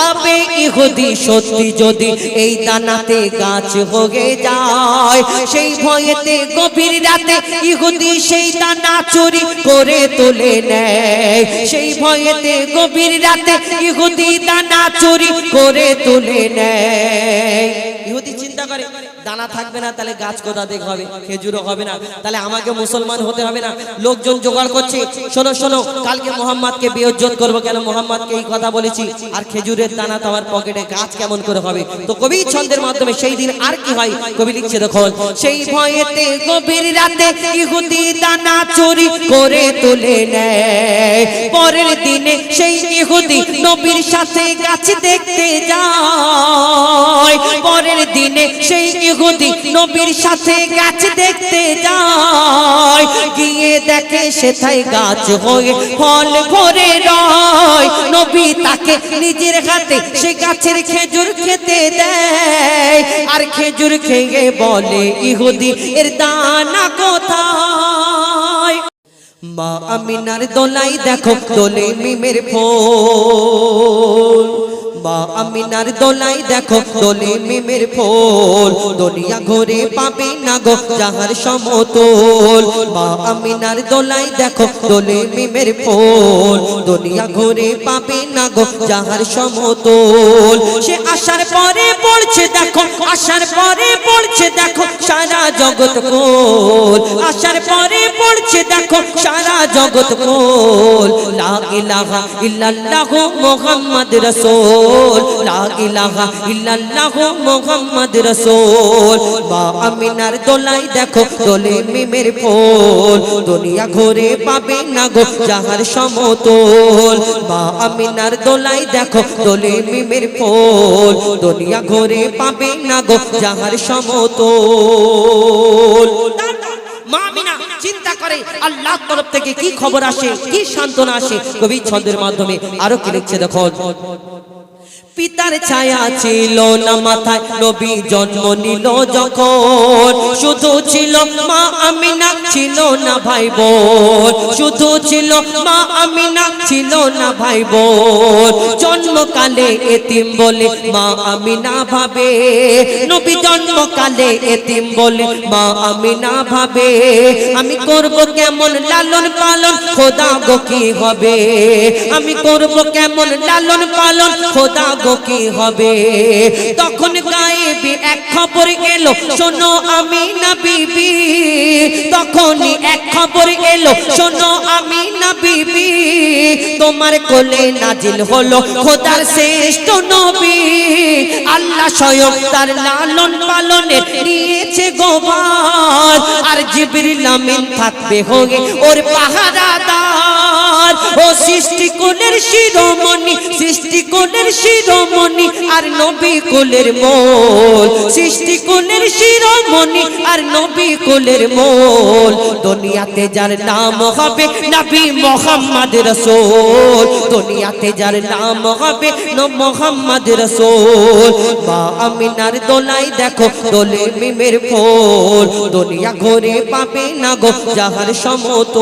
ভাবে ইহুদি সত্যি যদি এই দানাতে গাছ হয়ে যায়, সেই ভয়েতে গভীর রাতে ইহুদি সেই দানা চুরি করে তোলে নেয়। সেই ভয়েতে গভীর রাতে ইহুদি দানা চুরি করে তোলে নেয়। চিন্তা করে, দানা থাকবে না, তাহলে গাছ কোথা থেকে হবে? খেজুরও হবে না। তাহলে আমাকে মুসলমান হতে হবে না। লোকজন জোগাড় করছে। শোনো শোনো, কালকে মোহাম্মদকে বেয়জ্জত করব কেন? মোহাম্মদকে এই কথা বলেছি। আর খেজুরের দানা তো আমার পকেটে গাছ কেমন করে হবে? তো কবি ছন্দের মাধ্যমে সেই দিন আর কি হয়? কবি লিখছে, দেখো, সেই ভয়েতে গভীর রাতে ইহুদি দানা চুরি করে তুলে নেয়। পরের দিনে সেই ইহুদি নবীর সাথে গাছ দেখতে যায়। পরের দিনে সেই ইহুদি নবীর সাথে গাছ দেখতে যায়। গিয়ে দেখে সেথায় গাছ হয়ে ফল ভরে রয়। নবী তাকে নিজের হাতে সে গাছের খেজুর খেতে দেয়। আর খেজুর খেয়ে বলে, ইহুদি, এর দানা কোথায়? মা আমিনার দোলাই দেখো দোলে মিমের ফুল। মা আমিনার দোলাই দেখো, দোলে মিমের ফুল। দুনিয়া ঘুরে পাবে না গো যাহার সমতল। মা আমিনার দোলাই দেখো, দোলে মিমের ফুল। দুনিয়া ঘুরে পাবে না গো যাহার সমতল। সে আসার পরে পড়ছে দেখো আসার পরে পড়ছে দেখো, সারা জগৎ কোল আসার পরে পড়ছে দেখো, সারা জগৎ কোল লা ইলাহা ইল্লাল্লাহু মুহাম্মদ রাসূল। লা ইলাহা ইল্লাল্লাহু মুহাম্মদ রাসূল। মা আমিনার দোলাই দেখো, দোলে মিমের ফুল। দুনিয়া ঘুরে পাবে না গো যাহার সমতল। মা আমিনার দোলাই দেখো, দোলে মিমের ফুল। দুনিয়া ঘুরে পাবে না গো যাহার সমতল। মা আমিনা, চিন্তা করে আল্লাহ তরফ থেকে কি খবর আসে, কি সান্ত্বনা আসে? কবি ছন্দের মাধ্যমে আরও কি লিখছে দেখো পিতার ছায়া ছিল না মাথায় নবী জন্ম নিল যখন। ছিল মা আমিনা ছিল না ভাই বোন। শুধু ছিল মা আমিনা ছিল না ভাই বোন। জন্মকালে এতিম বলে মা ভাবে। নবী জন্মকালে এতিম বলে মা ভাবে। আমি করব কেমন লালন পালন, খোদা গো কি হবে? আমি করব কেমন লালন পালন, খোদা গো কি হবে? তখন গায়েবি এক খবর এলো, শোনো আমি না বিবি তখনই এক খবর এলো, শোনো আমি না বিবি তোমার কোলে নাজিল হলো খোদার শ্রেষ্ঠ নবী। আল্লাহ স্বয়ং তার লালন পালনে নিয়েছে গোবার। আর জিবরিল আমিন থাকবে হয়ে ওর পাহারাদার। ও সৃষ্টি কোলের শিরোমণি সৃষ্টি কোলের শিরোমণি আর নবী কোলের মোল। সৃষ্টি কোলের শিরোমণি আর নবী কোলের মোল। দুনিয়াতে যার নাম হবে নবী মোহাম্মদ রসুল। দুনিয়াতে যার নাম হবে মোহাম্মদ রসুল। মা আমিনার দোলাই দেখো দোলে মিমের ফুল। দুনিয়া ঘুরে পাবে না গো যাহার সমতল।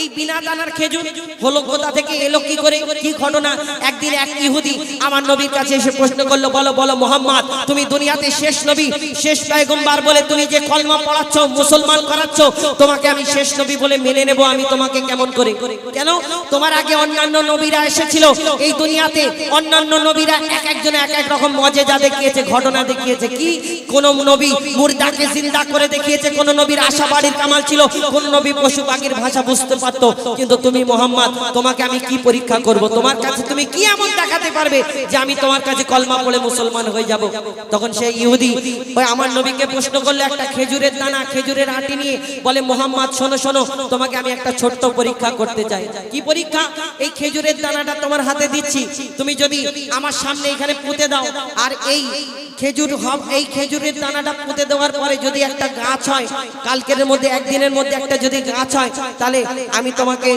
এই বিনা দানার খেজুর হলো কোথা থেকে এলো, কি করে, কি ঘটনা? একদিন এক ইহুদি আমার নবীর কাছে এসে প্রশ্ন করল, বলো বলো মোহাম্মদ, তুমি দুনিয়াতে শেষ নবী, শেষ পয়গম্বর বলে তুমি যে কলমা পড়াচ্ছ, মুসলমান করাচ্ছ, তোমাকে আমি শেষ নবী বলে মেনে নেব, আমি তোমাকে কেমন করে? কেন? তোমার আগে অন্যান্য নবীরা এসেছিল, এই দুনিয়াতে অন্যান্য নবীরা এক একজন এক এক রকম মজেজা দেখিয়েছে, ঘটনা দেখিয়েছে, কি? কোন নবী মুর্দাকে জিন্দা করে দেখিয়েছে, কোন নবীর আশা বাড়ির কামাল ছিল, কোন নবী পশু পাখির ভাষা বুঝতে পারতো, কিন্তু তুমি মোহাম্মদ, তোমাকে আমি কি পরীক্ষা করব? তোমার কাছে তুমি কি এমন দেখাতে পারবে যে আমি তোমার কাছে কলমা পড়ে মুসলমান হয়ে যাব? তখন সেই ইহুদি ওই আমার নবীকে প্রশ্ন করলে একটা খেজুরের দানা, খেজুরের আটি নিয়ে। বলে, মোহাম্মদ, শোনো শোনো, তোমাকে আমি একটা ছোট্ট পরীক্ষা করতে চাই। কি পরীক্ষা? এই খেজুরের দানাটা তোমার হাতে দিচ্ছি। তুমি যদি আমার সামনে এখানে পুঁতে দাও, আর এই খেজুর হব এই খেজুরের দানাটা পুঁতে দেওয়ার পরে যদি একটা গাছ হয়, কালকের মধ্যে, একদিনের মধ্যে একটা যদি গাছ হয়, তাহলে আমি তোমাকে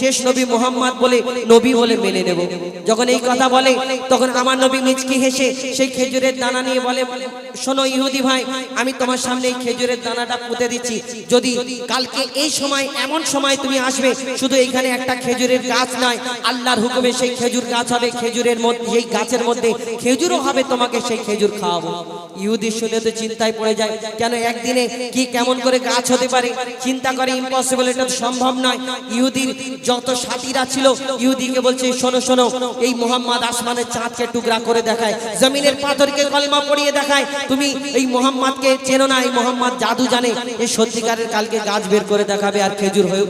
শেষ নবী মোহাম্মদ বলে, নবী বলে মেনে নেব। যখন এই কথা বলে, তখন আমার নবী মিচকি হেসে, সেই খেজুরের দানা নিয়ে বলে, শোনো ইহুদি ভাই, আমি তোমার সামনে এই খেজুরের দানাটা পুঁতে দিচ্ছি। যদি কালকে এই সময়, এমন সময় তুমি আসবে, শুধু এইখানে একটা খেজুরের গাছ নয়, আল্লাহর হুকুমে সেই খেজুর গাছ হবে, খেজুরের মধ্যে এই গাছের মধ্যে খেজুরও হবে, তোমাকে সেই খেজুর খাওয়াবো। ইহুদি শুনে তো চিন্তায় পড়ে যায়, কেন একদিনে কি কেমন করে গাছ হতে পারে? চিন্তা করে ইম্পসিবল এটা সম্ভব নয়। ইহুদির যত সাথীরা ছিল, ইহুদিকে বলছে, শোনো শোনো, এই মোহাম্মদ আসমানের চাঁদকে টুকরা করে দেখায়, জমিনের পাথরকে কলমা পড়িয়ে দেখায়। তুমি এই মোহাম্মদকে চেনো না, এই মোহাম্মদ জাদু জানে, এই সত্যিকারের কালকে গাছ বের করে দেখাবে আর খেজুর হয়ে,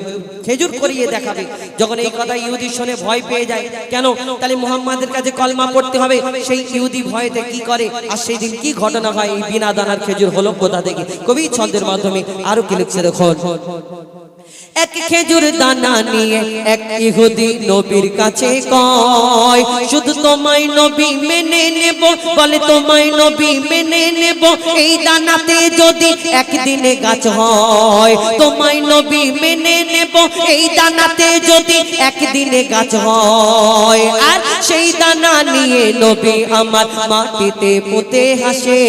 খেজুর করিয়ে দেখাবে। যখন এই কথা ইহুদি শুনে ভয় পেয়ে যায়, কেন? তাহলে মোহাম্মদের কাছে কলমা পড়তে হবে। সেই ইহুদি ভয়েতে কি করে? সেই দিন কি ঘটনা হয়? এই বিনা দানার খেজুর হলো কোথা থেকে? কবি ছন্দের মাধ্যমে আরও কি লিখছে দেখুন। এক খেজুর দানা নিয়ে এক ইহুদি নবীর কাছে কয়, শুধু তোমায় নবী মেনে নেব, বলে তোমায় নবী মেনে নেব। এই দানাতে যদি একদিনে গাছ হয়, তোমায় নবী মেনে নেব। এই দানাতে যদি একদিনে গাছ হয়, আর সেই দানা নিয়ে নবী আমার মাটিতে পুঁতে হাসে।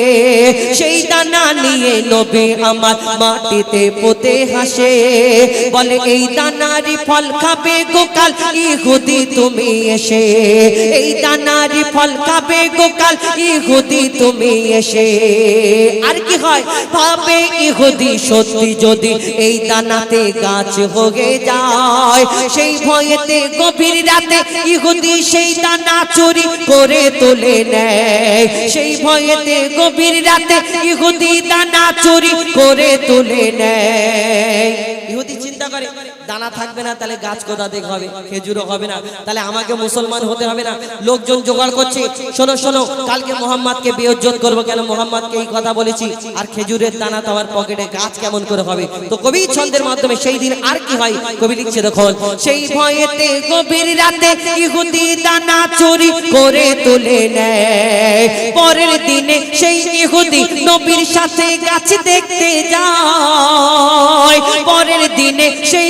সেই দানা নিয়ে নবী আমার মাটিতে পুঁতে হাসে। বলে, এই দানারি ফল খাবে গোকাল, ইহুদি তুমি এসে। এই দানারি ফল খাবে গোকাল, ইহুদি তুমি এসে। আর কি হয়? ভাবে ইহুদি সত্যি যদি এই দানাতে গাছ হয়ে যায়, সেই ভয়েতে গভীর রাতে ইহুদি সেই দানা চুরি করে তুলে নেয়। সেই ভয়েতে গভীর রাতে ইহুদি দানা চুরি করে তুলে নেয়। দানা থাকবে না, তাহলে গাছ কোথা থেকে হবে? খেজুরও হবে না। তাহলে আমাকে মুসলমান হতে হবে না। লোকজন জোগাড় করছে। শোনো শোনো, কালকে মোহাম্মদকে বেয়জ্জত করব কেন? মোহাম্মদকে এই কথা বলেছি। আর খেজুরের দানা তো আমার পকেটে গাছ কেমন করে হবে? তো কবি ছন্দের মাধ্যমে সেই দিন আর কি হয়? কবি লিখছে, দেখুন, সেই ভয়েতে গভীর রাতে ইহুদি দানা চুরি করে তুলে নেয়। পরের দিনে সেই ইহুদি নবীর সাথে গাছ দেখতে যায়। পরের দিনে সেই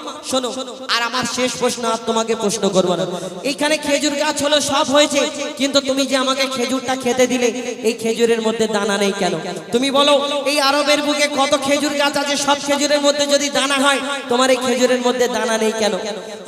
শোনো, আর আমার শেষ প্রশ্ন আর তোমাকে প্রশ্ন করব না। এইখানে খেজুর গাছ হলো, সব হয়েছে, কিন্তু তুমি যে আমাকে খেজুরটা খেতে দিলে, এই খেজুরের মধ্যে দানা নেই কেন? তুমি বলো, এই আরবের বুকে কত খেজুর গাছ আছে? সব খেজুরের মধ্যে যদি দানা হয়, তোমার এই খেজুরের মধ্যে দানা নেই কেন?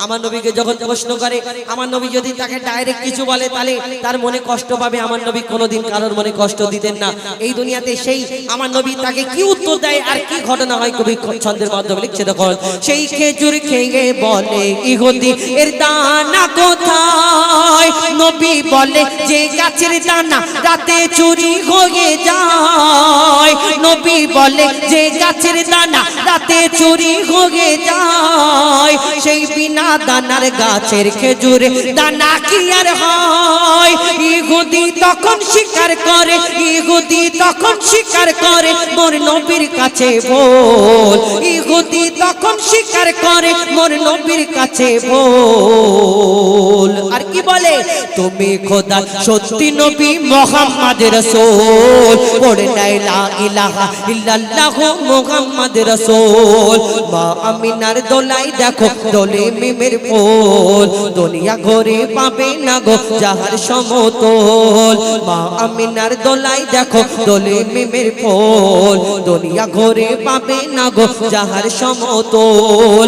আমার নবীকে যখন প্রশ্ন করে, আমার নবী যদি তাকে ডাইরেক্ট কিছু বলে, তাহলে তার মনে কষ্ট পাবে। আমার নবী কোনোদিন কারোর মনে কষ্ট দিতেন না। এই দুনিয়াতে সেই আমার নবী তাকে কি উত্তর দেয় আর কি ঘটনা হয় কবি ছন্দের মাধ্যমে লিখছে দেখুন, সেই খেজুর খেয়ে বলে ইহুদি এর দানা কোথায়? নবী বলে, যে গাছের দানা রাতে চুরি হয়ে যায়। নবী বলে, যে গাছের দানা রাতে চুরি হয়ে যায়, সেই বিনা দানার গাছের খেজুরে দানা কি আর হয়? ইহুদি তখন স্বীকার করে, ইহুদি তখন স্বীকার করে, মোর নবীর কাছে বল। ইহুদি তখন স্বীকার করে মোর নবীর কাছে বল। আর কি বলে? তুমি খোদা, সত্যি নবী মোহাম্মদ পড়ে নাই, লা ইলাহা ইল্লাল্লাহ মোহাম্মদ মা আমিনার দোলাই দেখো, দোলে মিমের পোল দুনিয়া ঘরে পাবে না গো যাহার সমতল। মা আমিনার দোলাই দেখো, দোলে মিমের পোল দুনিয়া ঘরে পাবে না গো যাহার সমতল।